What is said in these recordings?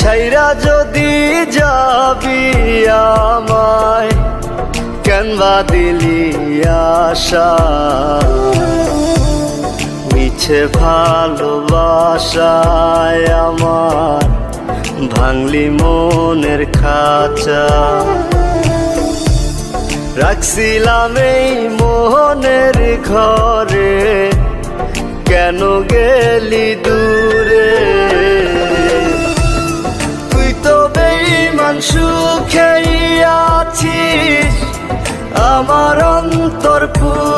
ছাইরা যদি যাবি কেনবা দিলি আশা। মিছে ভালোবাসায় আমার ভাঙলি মনের খাঁচা। রাখছিলাম এই মোহনের ঘরে, কেন গেলি দূরে? অন্তর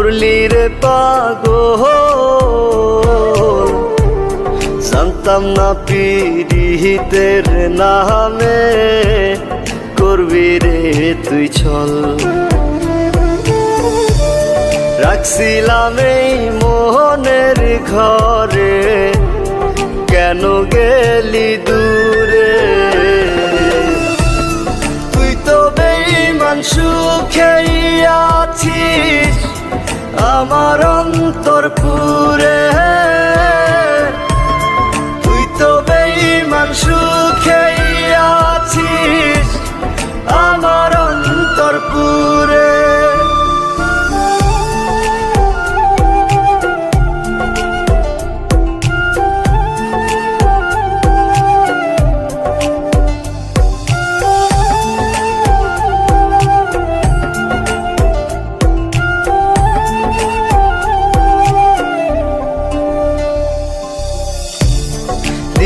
করলি রে পাগো জানতাম না পিড়িতের নামে করবি রে তুই ছল রাখছিলাম এই মোহনের ঘরে, কেন গেলি দূরে? তুই তো বেইমান সুখেই আছিস। আমার অন্তর পুরে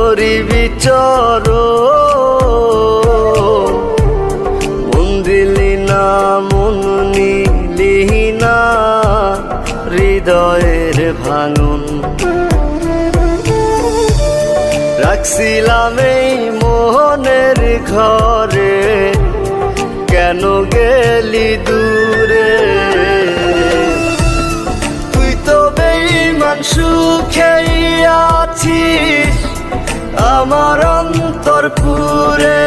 তোরি বিচর। মন না, মন নিলি না, হৃদয়ের ভাঙন। রাখছিলাম এই মোহনের ঘরে, কেন গেলি দূরে? তুই তো বেইমান সুখেই আছিস আমার অন্তর পুরে